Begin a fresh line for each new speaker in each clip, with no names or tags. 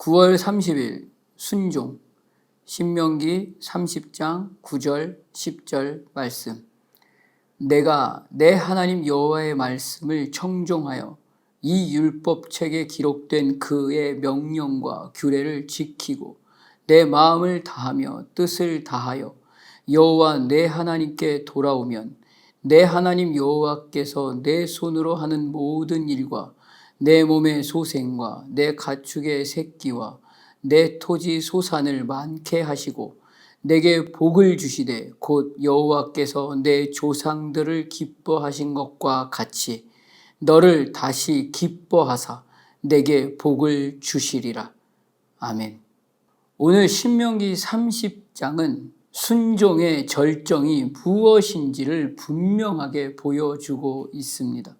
9월 30일 순종. 신명기 30장 9절 10절 말씀. 내가 내 하나님 여호와의 말씀을 청종하여 이 율법책에 기록된 그의 명령과 규례를 지키고 내 마음을 다하며 뜻을 다하여 여호와 내 하나님께 돌아오면 내 하나님 여호와께서 내 손으로 하는 모든 일과 내 몸의 소생과 내 가축의 새끼와 내 토지 소산을 많게 하시고 내게 복을 주시되 곧 여호와께서 내 조상들을 기뻐하신 것과 같이 너를 다시 기뻐하사 내게 복을 주시리라. 아멘. 오늘 신명기 30장은 순종의 절정이 무엇인지를 분명하게 보여주고 있습니다.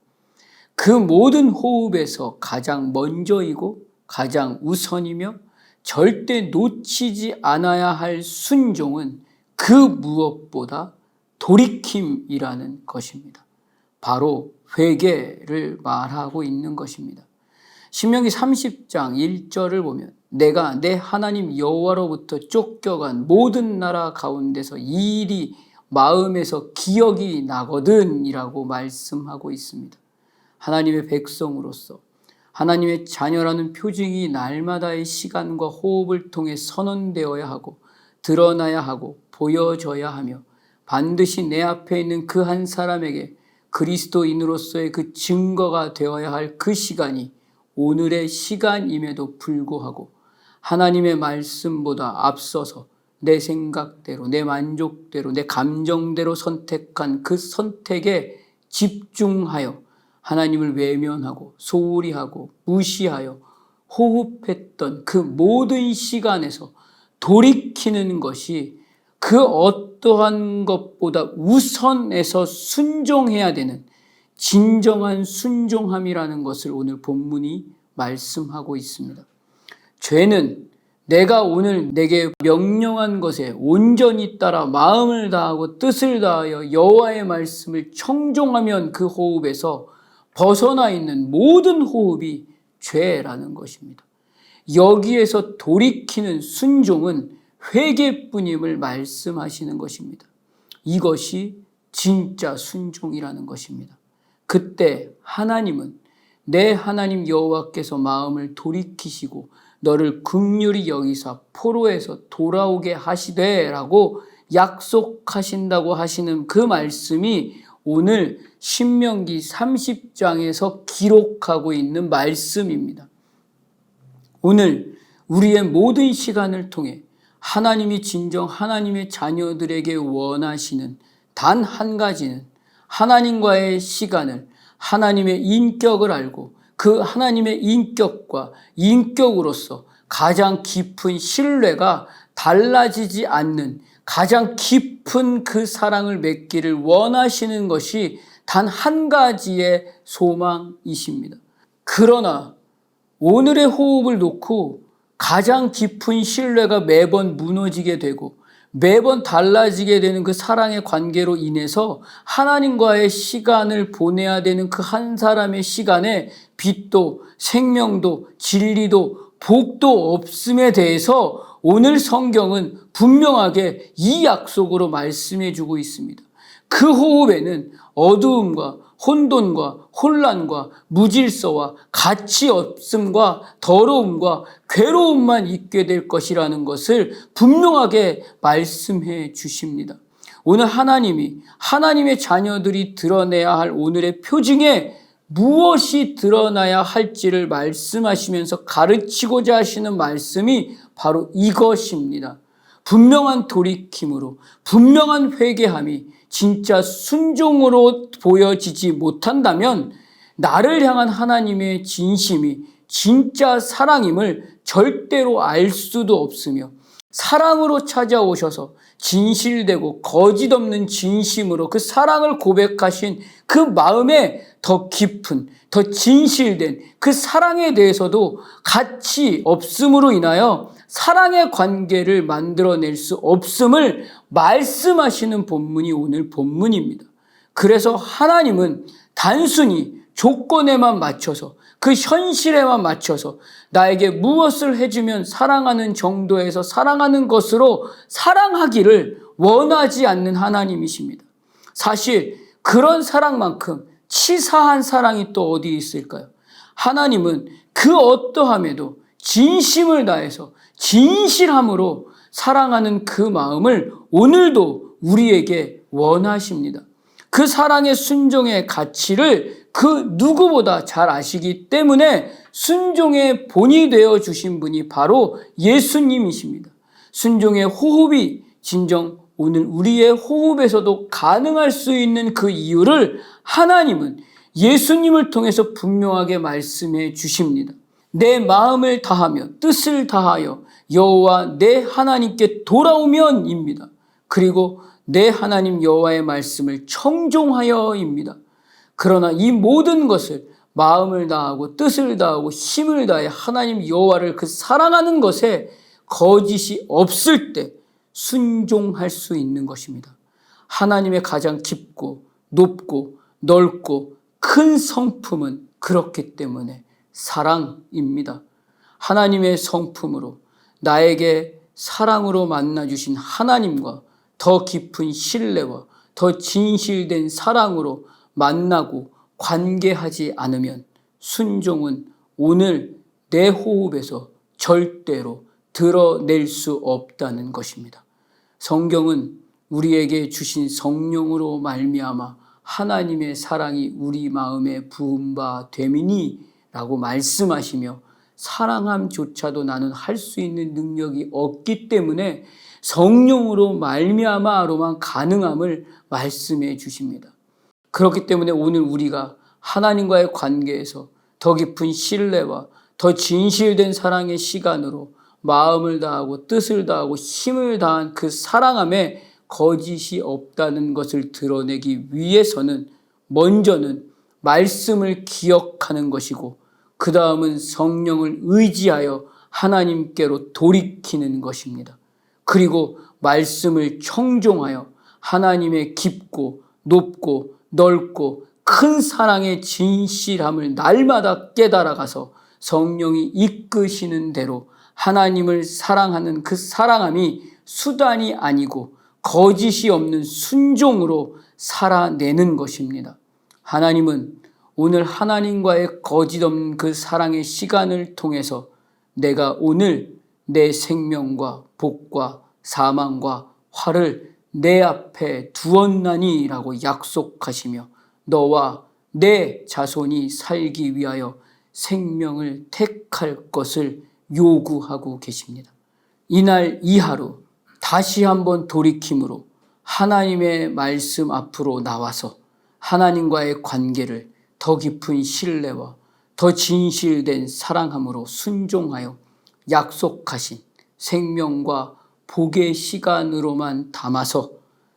그 모든 호흡에서 가장 먼저이고 가장 우선이며 절대 놓치지 않아야 할 순종은 그 무엇보다 돌이킴이라는 것입니다. 바로 회개를 말하고 있는 것입니다. 신명기 30장 1절을 보면 내가 내 하나님 여호와로부터 쫓겨간 모든 나라 가운데서 이 일이 마음에서 기억이 나거든이라고 말씀하고 있습니다. 하나님의 백성으로서 하나님의 자녀라는 표징이 날마다의 시간과 호흡을 통해 선언되어야 하고 드러나야 하고 보여져야 하며 반드시 내 앞에 있는 그 한 사람에게 그리스도인으로서의 그 증거가 되어야 할 그 시간이 오늘의 시간임에도 불구하고 하나님의 말씀보다 앞서서 내 생각대로, 내 만족대로, 내 감정대로 선택한 그 선택에 집중하여 하나님을 외면하고 소홀히 하고 무시하여 호흡했던 그 모든 시간에서 돌이키는 것이 그 어떠한 것보다 우선에서 순종해야 되는 진정한 순종함이라는 것을 오늘 본문이 말씀하고 있습니다. 죄는 내가 오늘 내게 명령한 것에 온전히 따라 마음을 다하고 뜻을 다하여 여호와의 말씀을 청종하면 그 호흡에서 벗어나 있는 모든 호흡이 죄라는 것입니다. 여기에서 돌이키는 순종은 회개뿐임을 말씀하시는 것입니다. 이것이 진짜 순종이라는 것입니다. 그때 하나님은 내 하나님 여호와께서 마음을 돌이키시고 너를 극률이 여기사 포로에서 돌아오게 하시되라고 약속하신다고 하시는 그 말씀이 오늘 신명기 30장에서 기록하고 있는 말씀입니다. 오늘 우리의 모든 시간을 통해 하나님이 진정 하나님의 자녀들에게 원하시는 단 한 가지는 하나님과의 시간을 하나님의 인격을 알고 그 하나님의 인격과 인격으로서 가장 깊은 신뢰가 달라지지 않는 가장 깊은 그 사랑을 맺기를 원하시는 것이 단 한 가지의 소망이십니다. 그러나 오늘의 호흡을 놓고 가장 깊은 신뢰가 매번 무너지게 되고 매번 달라지게 되는 그 사랑의 관계로 인해서 하나님과의 시간을 보내야 되는 그 한 사람의 시간에 빛도 생명도 진리도 복도 없음에 대해서 오늘 성경은 분명하게 이 약속으로 말씀해 주고 있습니다. 그 호흡에는 어두움과 혼돈과 혼란과 무질서와 가치 없음과 더러움과 괴로움만 있게 될 것이라는 것을 분명하게 말씀해 주십니다. 오늘 하나님이 하나님의 자녀들이 드러내야 할 오늘의 표징에 무엇이 드러나야 할지를 말씀하시면서 가르치고자 하시는 말씀이 바로 이것입니다. 분명한 돌이킴으로, 분명한 회개함이 진짜 순종으로 보여지지 못한다면 나를 향한 하나님의 진심이 진짜 사랑임을 절대로 알 수도 없으며 사랑으로 찾아오셔서 진실되고 거짓 없는 진심으로 그 사랑을 고백하신 그 마음에 더 깊은, 더 진실된 그 사랑에 대해서도 가치 없음으로 인하여 사랑의 관계를 만들어낼 수 없음을 말씀하시는 본문이 오늘 본문입니다. 그래서 하나님은 단순히 조건에만 맞춰서 그 현실에만 맞춰서 나에게 무엇을 해주면 사랑하는 정도에서 사랑하는 것으로 사랑하기를 원하지 않는 하나님이십니다. 사실 그런 사랑만큼 치사한 사랑이 또 어디 있을까요? 하나님은 그 어떠함에도 진심을 다해서 진실함으로 사랑하는 그 마음을 오늘도 우리에게 원하십니다. 그 사랑의 순종의 가치를 그 누구보다 잘 아시기 때문에 순종의 본이 되어 주신 분이 바로 예수님이십니다. 순종의 호흡이 진정 오늘 우리의 호흡에서도 가능할 수 있는 그 이유를 하나님은 예수님을 통해서 분명하게 말씀해 주십니다. 내 마음을 다하며 뜻을 다하여 여호와 내 하나님께 돌아오면입니다. 그리고 내 하나님 여호와의 말씀을 청종하여입니다. 그러나 이 모든 것을 마음을 다하고 뜻을 다하고 힘을 다해 하나님 여호와를 그 사랑하는 것에 거짓이 없을 때 순종할 수 있는 것입니다. 하나님의 가장 깊고 높고 넓고 큰 성품은 그렇기 때문에 사랑입니다. 하나님의 성품으로 나에게 사랑으로 만나 주신 하나님과 더 깊은 신뢰와 더 진실된 사랑으로 만나고 관계하지 않으면 순종은 오늘 내 호흡에서 절대로 드러낼 수 없다는 것입니다. 성경은 우리에게 주신 성령으로 말미암아 하나님의 사랑이 우리 마음에 부은 바 되미니라고 말씀하시며 사랑함조차도 나는 할 수 있는 능력이 없기 때문에 성령으로 말미암아로만 가능함을 말씀해 주십니다. 그렇기 때문에 오늘 우리가 하나님과의 관계에서 더 깊은 신뢰와 더 진실된 사랑의 시간으로 마음을 다하고 뜻을 다하고 힘을 다한 그 사랑함에 거짓이 없다는 것을 드러내기 위해서는 먼저는 말씀을 기억하는 것이고 그 다음은 성령을 의지하여 하나님께로 돌이키는 것입니다. 그리고 말씀을 청종하여 하나님의 깊고 높고 넓고 큰 사랑의 진실함을 날마다 깨달아가서 성령이 이끄시는 대로 하나님을 사랑하는 그 사랑함이 수단이 아니고 거짓이 없는 순종으로 살아내는 것입니다. 하나님은 오늘 하나님과의 거짓 없는 그 사랑의 시간을 통해서 내가 오늘 내 생명과 복과 사망과 화를 내 앞에 두었나니라고 약속하시며 너와 내 자손이 살기 위하여 생명을 택할 것을 요구하고 계십니다. 이날 이 하루 다시 한번 돌이킴으로 하나님의 말씀 앞으로 나와서 하나님과의 관계를 더 깊은 신뢰와 더 진실된 사랑함으로 순종하여 약속하신 생명과 복의 시간으로만 담아서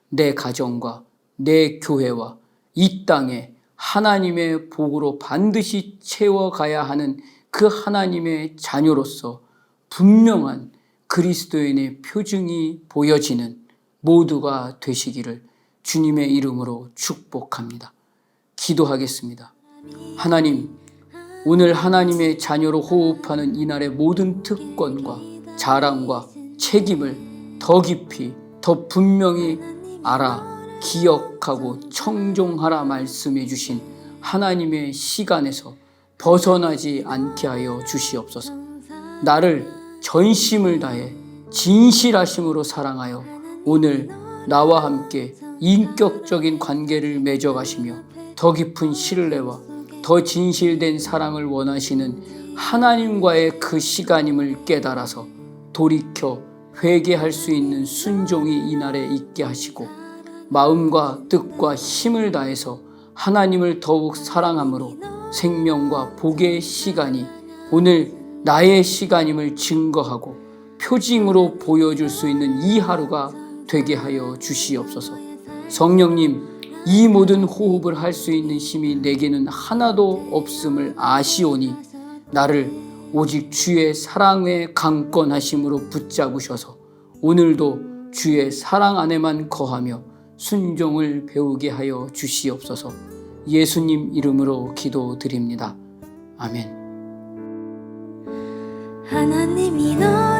내 가정과 내 교회와 이 땅에 하나님의 복으로 반드시 채워가야 하는 그 하나님의 자녀로서 분명한 그리스도인의 표징이 보여지는 모두가 되시기를 주님의 이름으로 축복합니다. 기도하겠습니다. 하나님, 오늘 하나님의 자녀로 호흡하는 이날의 모든 특권과 자랑과 책임을 더 깊이, 더 분명히 알아, 기억하고 청종하라 말씀해 주신 하나님의 시간에서 벗어나지 않게 하여 주시옵소서. 나를 전심을 다해 진실하심으로 사랑하여 오늘 나와 함께 인격적인 관계를 맺어가시며 더 깊은 신뢰와 더 진실된 사랑을 원하시는 하나님과의 그 시간임을 깨달아서 돌이켜 회개할 수 있는 순종이 이날에 있게 하시고 마음과 뜻과 힘을 다해서 하나님을 더욱 사랑함으로 생명과 복의 시간이 오늘 나의 시간임을 증거하고 표징으로 보여줄 수 있는 이 하루가 되게 하여 주시옵소서. 성령님, 이 모든 호흡을 할 수 있는 힘이 내게는 하나도 없음을 아시오니 나를 오직 주의 사랑의 강권하심으로 붙잡으셔서 오늘도 주의 사랑 안에만 거하며 순종을 배우게 하여 주시옵소서. 예수님 이름으로 기도드립니다. 아멘.
하나님이 너를